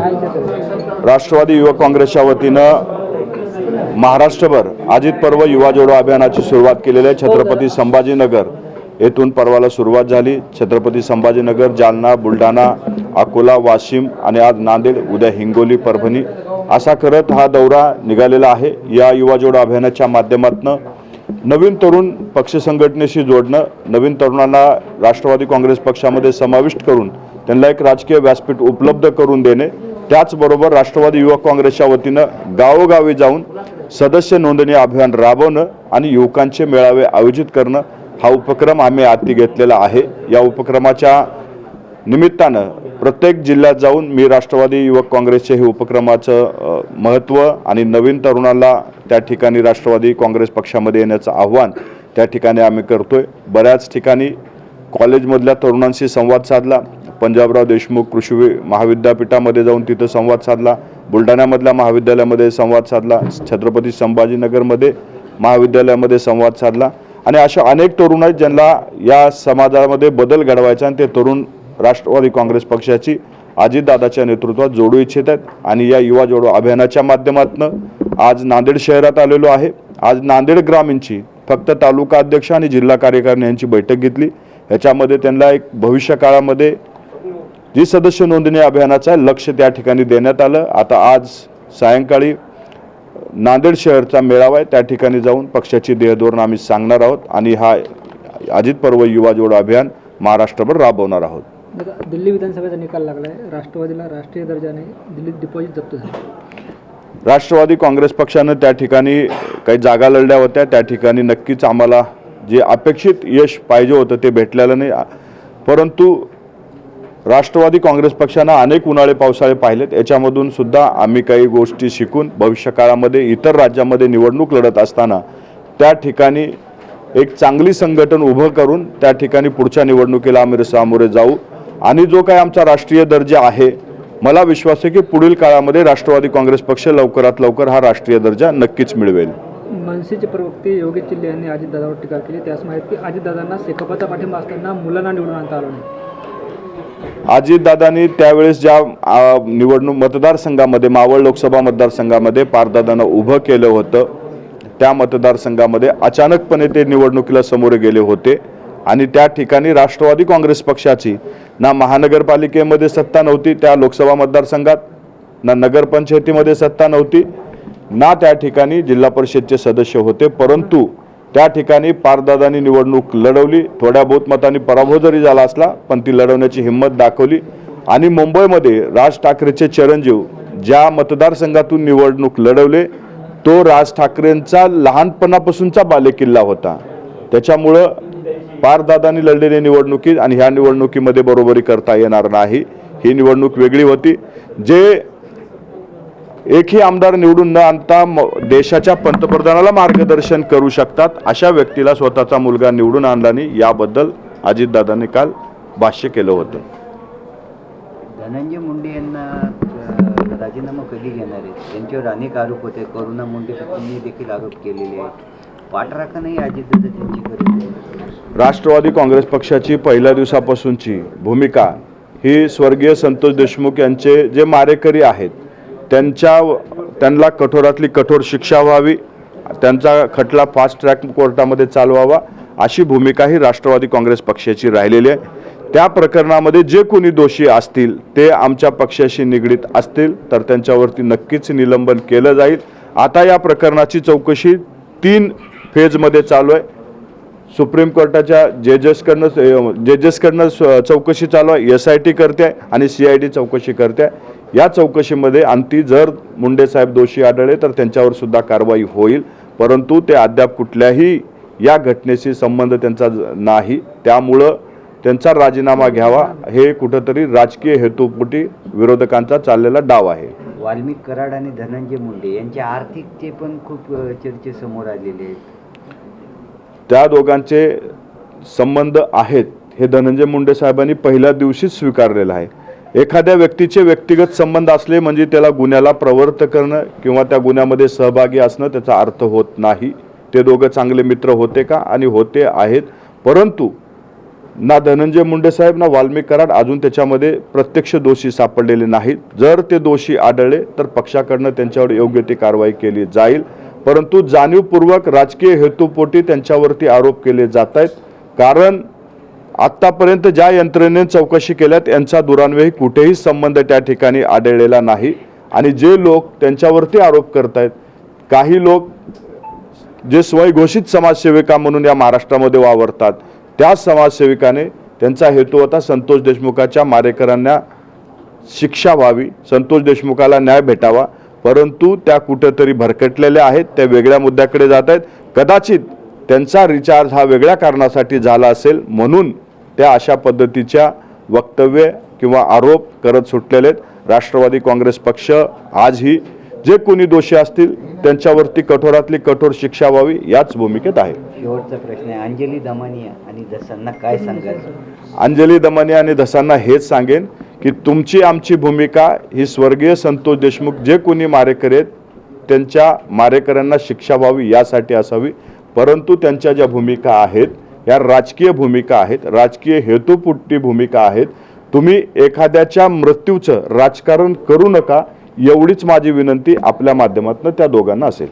राष्ट्रवादी युवक काँग्रेसच्या वतीनं महाराष्ट्रभर अजित पर्व युवा जोडो अभियानाची सुरुवात केलेली आहे. छत्रपती संभाजीनगर येथून पर्वाला सुरुवात झाली. छत्रपती संभाजीनगर जालना बुलढाणा अकोला वाशिम आणि आज नांदेड उद्या हिंगोली परभणी असा करत हा दौरा निघालेला आहे. या युवा जोडो अभियानाच्या माध्यमातून नवीन तरुण पक्ष संघटनेशी जोडणं नवीन तरुणांना राष्ट्रवादी काँग्रेस पक्षामध्ये समाविष्ट करून त्यांना एक राजकीय व्यासपीठ उपलब्ध करून देणे त्याचबरोबर राष्ट्रवादी युवक काँग्रेसच्या वतीनं गावोगावी जाऊन सदस्य नोंदणी अभियान राबवणं आणि युवकांचे मेळावे आयोजित करणं हा उपक्रम आम्ही हाती घेतलेला आहे. या उपक्रमाच्या निमित्तानं प्रत्येक जिल्ह्यात जाऊन मी राष्ट्रवादी युवक काँग्रेसचे हे उपक्रमाचं महत्त्व आणि नवीन तरुणाला त्या ठिकाणी राष्ट्रवादी काँग्रेस पक्षामध्ये येण्याचं आव्हान त्या ठिकाणी आम्ही करतोय. बऱ्याच ठिकाणी कॉलेजमधल्या तरुणांशी संवाद साधला. पंजाबराव देशमुख कृषी महाविद्यापीठामध्ये जाऊन तिथं संवाद साधला. बुलढाण्यामधल्या महाविद्यालयामध्ये संवाद साधला. छत्रपती संभाजीनगरमध्ये महाविद्यालयामध्ये संवाद साधला. आणि अशा अनेक तरुण आहेत ज्यांना या समाजामध्ये बदल घडवायचा आणि ते तरुण राष्ट्रवादी काँग्रेस पक्षाची अजितदादाच्या नेतृत्वात जोडू इच्छित आहेत. आणि या युवा जोडो अभियानाच्या माध्यमातून आज नांदेड शहरात आलेलो आहे. आज नांदेड ग्रामीणची फक्त तालुका अध्यक्ष आणि जिल्हा कार्यकारिणी यांची बैठक घेतली. याच्यामध्ये त्यांना एक भविष्य काळामध्ये जी सदस्य नोंदणी अभियानाचं लक्ष त्या ठिकाणी देण्यात आलं. आता आज सायंकाळी नांदेड शहरचा मेळावा आहे त्या ठिकाणी जाऊन पक्षाची देहधोरण आम्ही सांगणार आहोत आणि हा अजित पर्व युवा जोडो अभियान महाराष्ट्रभर राबवणार आहोत. दिल्ली विधानसभेचा निकाल लागलाय. राष्ट्रवादीला राष्ट्रीय दर्जाने दिल्लीत डिपॉझिट जप्त झालं. राष्ट्रवादी काँग्रेस पक्षानं त्या ठिकाणी काही जागा लढल्या होत्या. त्या ठिकाणी नक्कीच आम्हाला जे अपेक्षित यश पाहिजे होतं ते भेटलेलं नाही. परंतु राष्ट्रवादी काँग्रेस पक्षानं अनेक उन्हाळे पावसाळे पाहिलेत. याच्यामधून सुद्धा आम्ही काही गोष्टी शिकून भविष्यकाळामध्ये इतर राज्यामध्ये निवडणूक लढत असताना त्या ठिकाणी एक चांगली संघटन उभं करून त्या ठिकाणी पुढच्या निवडणुकीला आम्ही सामोरे जाऊ. आणि जो काही आमचा राष्ट्रीय दर्जा आहे मला विश्वास आहे की पुढील काळामध्ये राष्ट्रवादी काँग्रेस पक्ष लवकरात लवकर हा राष्ट्रीय दर्जा नक्कीच मिळवेल. मनसेचे प्रवक्ते योगेश चिल्ले यांनी अजितदादावर टीका केली. त्यास माहिती अजितदादांना सेकपाचा पाठिंबा असताना मुलांना निवडून आणता आलं नाही. अजितदादांनी त्यावेळेस ज्या निवडणूक मतदारसंघामध्ये मावळ लोकसभा मतदारसंघामध्ये पारदादांना उभं केलं होतं त्या मतदारसंघामध्ये अचानकपणे ते निवडणुकीला समोर गेले होते. आणि त्या ठिकाणी राष्ट्रवादी काँग्रेस पक्षाची ना महानगरपालिकेमध्ये सत्ता नव्हती त्या लोकसभा मतदारसंघात ना नगरपंचायतीमध्ये सत्ता नव्हती ना त्या ठिकाणी जिल्हा परिषदचे सदस्य होते. परंतु त्या ठिकाणी पारदादांनी निवडणूक लढवली. थोड्या बहुत मतांनी पराभव जरी झाला असला पण ती लढवण्याची हिंमत दाखवली. आणि मुंबईमध्ये राज ठाकरेचे चिरंजीव ज्या मतदारसंघातून निवडणूक लढवले तो राज ठाकरेंचा लहानपणापासूनचा बालेकिल्ला होता. त्याच्यामुळं पारदादांनी लढलेल्या निवडणुकीत आणि ह्या निवडणुकीमध्ये बरोबरी करता येणार नाही. ही निवडणूक वेगळी होती. जे एकही आमदार निवडून न आणता देशाच्या पंतप्रधानाला मार्गदर्शन करू शकतात अशा व्यक्तीला स्वतःचा मुलगा निवडून आणला नाही याबद्दल अजितदादांनी काल भाष्य केलं होतं. धनंजय मुंडे यांना राजीनामा कधी घेणार आहेत? त्यांच्यावर अनेक आरोप होते. करुणा मुंडे देखील आरोप केलेले आहेत. पाठराखणही अजितदादा त्यांची राष्ट्रवादी काँग्रेस पक्षाची पहिल्या दिवसापासूनची भूमिका ही स्वर्गीय संतोष देशमुख यांचे जे मारेकरी आहेत त्यांच्या त्यांना कठोरातली कठोर शिक्षा व्हावी त्यांचा खटला फास्ट ट्रॅक कोर्टामध्ये चालवावा अशी भूमिका ही राष्ट्रवादी काँग्रेस पक्षाची राहिलेली आहे. त्या प्रकरणामध्ये जे कोणी दोषी असतील ते आमच्या पक्षाशी निगडीत असतील तर त्यांच्यावरती नक्कीच निलंबन केलं जाईल. आता या प्रकरणाची चौकशी तीन फेजमध्ये चालू आहे. सुप्रीम कोर्टाच्या जजेसकडनं जजेसकडनं स- चौकशी चालू आहे. एस आय टी करते आहे आणि सी आय डी चौकशी करते. आहे या चौकशीमध्ये अंती जर मुंडे साहेब दोषी आढळले तर त्यांच्यावर सुद्धा कारवाई होईल. परंतु ते अद्याप कुठल्याही या घटनेशी संबंध त्यांचा नाही. त्यामुळं त्यांचा राजीनामा घ्यावा हे कुठंतरी राजकीय हेतूपोटी विरोधकांचा चाललेला डाव आहे. वाल्मिक कराड आणि धनंजय मुंडे यांच्या आर्थिकचे पण खूप अ, चर्चे समोर आलेले आहेत. त्या दोघांचे संबंध आहेत हे धनंजय मुंडे साहेबांनी पहिल्या दिवशीच स्वीकारलेलं आहे. एखाद्या व्यक्तीचे व्यक्तिगत संबंध असले म्हणजे त्याला गुन्ह्याला प्रवृत्त करणं किंवा त्या गुन्ह्यामध्ये सहभागी असणं त्याचा अर्थ होत नाही. ते दोघं चांगले मित्र होते का? आणि होते आहेत. परंतु ना धनंजय मुंडे साहेब ना वाल्मिक कराड अजून त्याच्यामध्ये प्रत्यक्ष दोषी सापडलेले नाहीत. जर ते दोषी आढळले तर पक्षाकडनं त्यांच्यावर योग्य ती कारवाई केली जाईल. परंतु जाणीवपूर्वक राजकीय हेतूपोटी त्यांच्यावरती आरोप केले जात आहेत. कारण आत्तापर्यंत ज्या यंत्रणेने चौकशी केल्यात यांचा दुरान्वयी कुठेही संबंध त्या ठिकाणी आढळलेला नाही. आणि जे लोक त्यांच्यावरती आरोप करत आहेत काही लोक जे स्वयंघोषित समाजसेविका म्हणून या महाराष्ट्रामध्ये वावरतात त्या समाजसेविकाने त्यांचा हेतू होता संतोष देशमुखाच्या मारेकरांना शिक्षा व्हावी संतोष देशमुखाला न्याय भेटावा. परंतु त्या कुठेतरी भरकटलेल्या आहेत त्या वेगळ्या मुद्द्याकडे जात आहेत. कदाचित त्यांचा रिचार्ज हा वेगळ्या कारणासाठी झाला असेल म्हणून त्या अशा पद्धतीच्या वक्तव्य किंवा आरोप करत सुटलेले आहेत. राष्ट्रवादी काँग्रेस पक्ष आजही जे कोणी दोषी असतील त्यांच्यावरती कठोरातली कठोर शिक्षा व्हावी याच भूमिकेत आहे. शेवटचा प्रश्न आहे. अंजली दमानिया आणि दसांना काय सांगायचं? अंजली दमाने आणि धसांना हेच सांगेन की तुमची आमची भूमिका ही स्वर्गीय संतोष देशमुख जे कोणी मारेकरी आहेत त्यांच्या मारेकऱ्यांना शिक्षा व्हावी यासाठी असावी. परंतु त्यांच्या ज्या भूमिका आहेत या राजकीय भूमिका आहेत राजकीय हेतुपुट्टी भूमिका आहेत. तुम्ही एखाद्याच्या मृत्यूचं राजकारण करू नका एवढीच माझी विनंती आपल्या माध्यमातून त्या दोघांना असेल.